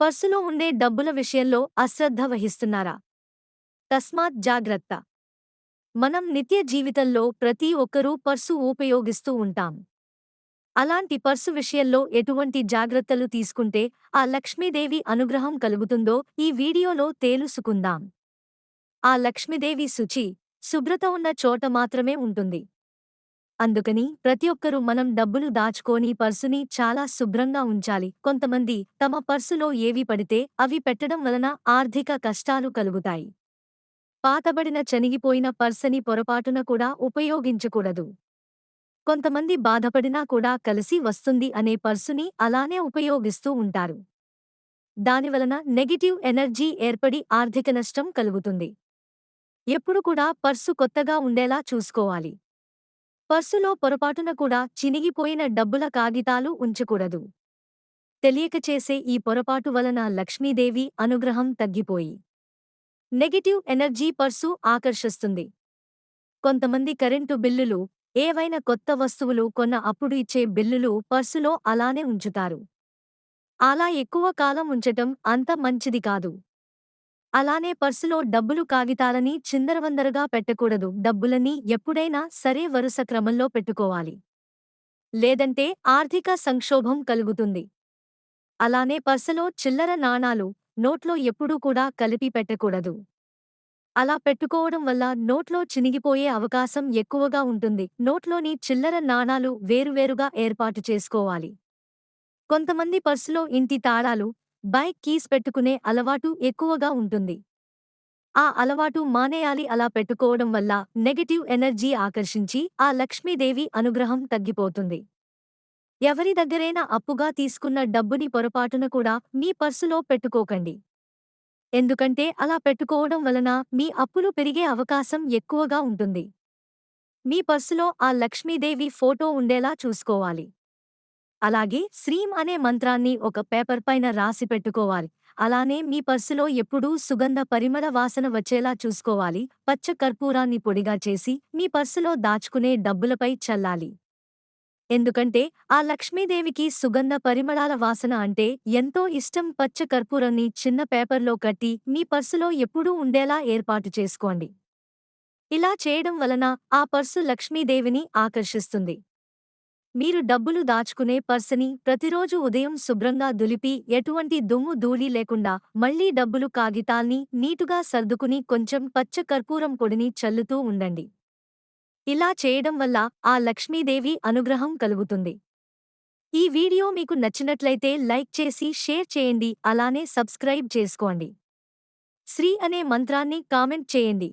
పర్సులో ఉండే డబ్బుల విషయంలో అశ్రద్ధ వహిస్తున్నారా? తస్మాత్ జాగ్రత్త. మనం నిత్య జీవితంలో ప్రతి ఒక్కరూ పర్సు ఉపయోగిస్తూ ఉంటాం. అలాంటి పర్సు విషయంలో ఎటువంటి జాగ్రత్తలు తీసుకుంటే ఆ లక్ష్మీదేవి అనుగ్రహం కలుగుతుందో ఈ వీడియోలో తేలుసుకుందాం. ఆ లక్ష్మీదేవి శుచి శుభ్రత ఉన్న చోట మాత్రమే ఉంటుంది. అందుకని ప్రతి ఒక్కరూ మనం డబ్బులు దాచుకోని పర్సుని చాలా శుభ్రంగా ఉంచాలి. కొంతమంది తమ పర్సులో ఏవి పడితే అవి పెట్టడం వలన ఆర్థిక కష్టాలు కలుగుతాయి. పాతబడిన చనిగిపోయిన పర్సని పొరపాటున కూడా ఉపయోగించకూడదు. కొంతమంది బాధపడినా కూడా కలిసి వస్తుంది అనే పర్సుని అలానే ఉపయోగిస్తూ ఉంటారు. దానివలన నెగిటివ్ ఎనర్జీ ఏర్పడి ఆర్థిక నష్టం కలుగుతుంది. ఎప్పుడు కూడా పర్సు కొత్తగా ఉండేలా చూసుకోవాలి. పర్సులో పొరపాటున కూడా చినిగిపోయిన డబ్బుల కాగితాలు ఉంచకూడదు. తెలియక చేసే ఈ పొరపాటు వలన లక్ష్మీదేవి అనుగ్రహం తగ్గిపోయి. నెగిటివ్ ఎనర్జీ పర్సు ఆకర్షిస్తుంది. కొంతమంది కరెంటు బిల్లులు ఏవైనా కొత్త వస్తువులు కొన్న అప్పుడు ఇచ్చే బిల్లులు పర్సులో అలానే ఉంచుతారు. అలా ఎక్కువ కాలం ఉంచటం అంత మంచిది కాదు. అలానే పర్సులో డబ్బులు కాగితాలని చిందరవందరగా పెట్టకూడదు. డబ్బులని ఎప్పుడైనా సరే వరుస క్రమంలో పెట్టుకోవాలి. లేదంటే ఆర్థిక సంక్షోభం కలుగుతుంది. అలానే పర్సులో చిల్లర నాణాలు నోట్లో ఎప్పుడూ కూడా కలిపి పెట్టకూడదు. అలా పెట్టుకోవడం వల్ల నోట్లో చినిగిపోయే అవకాశం ఎక్కువగా ఉంటుంది. నోట్లోని చిల్లర నాణాలు వేరువేరుగా ఏర్పాటు చేసుకోవాలి. కొంతమంది పర్సులో ఇంటి తాళాలు బైక్ కీస్ పెట్టుకునే అలవాటు ఎక్కువగా ఉంటుంది. ఆ అలవాటు మానేయాలి అలా పెట్టుకోవడం వల్ల నెగటివ్ ఎనర్జీ ఆకర్షించి ఆ లక్ష్మీదేవి అనుగ్రహం తగ్గిపోతుంది. ఎవరి దగ్గరైనా అప్పుగా తీసుకున్న డబ్బుని పొరపాటున కూడా మీ పర్సులో పెట్టుకోకండి. ఎందుకంటే అలా పెట్టుకోవడం వలన మీ అప్పులు పెరిగే అవకాశం ఎక్కువగా ఉంటుంది. మీ పర్సులో ఆ లక్ష్మీదేవి ఫోటో ఉండేలా చూసుకోవాలి. అలాగే శ్రీం అనే మంత్రాన్ని ఒక పేపర్ పైన రాసి పెట్టుకోవాలి. అలానే మీ పర్సులో ఎప్పుడూ సుగంధ పరిమళ వాసన వచ్చేలా చూసుకోవాలి. పచ్చ కర్పూరాన్ని పొడిగా చేసి మీ పర్సులో దాచుకునే డబ్బులపై చల్లాలి. ఎందుకంటే ఆ లక్ష్మీదేవికి సుగంధ పరిమళాల వాసన అంటే ఎంతో ఇష్టం. పచ్చ కర్పూరాన్ని చిన్న పేపర్లో కట్టి మీ పర్సులో ఎప్పుడూ ఉండేలా ఏర్పాటు చేసుకోండి. ఇలా చేయడం వలన ఆ పర్సు లక్ష్మీదేవిని ఆకర్షిస్తుంది. మీరు డబ్బులు దాచుకునే పర్సని ప్రతిరోజు ఉదయం శుభ్రంగా దులిపి ఎటువంటి దుమ్ము ధూళి లేకుండా మళ్ళీ డబ్బులు కాగితాల్ని నీటుగా సర్దుకుని కొంచెం పచ్చ కర్పూరం పొడిని చల్లుతూ ఉండండి. ఇలా చేయడం వల్ల ఆ లక్ష్మీదేవి అనుగ్రహం కలుగుతుంది. ఈ వీడియో మీకు నచ్చినట్లయితే లైక్ చేసి షేర్ చేయండి అలానే సబ్స్క్రైబ్ చేసుకోండి. శ్రీ అనే మంత్రాన్ని కామెంట్ చేయండి.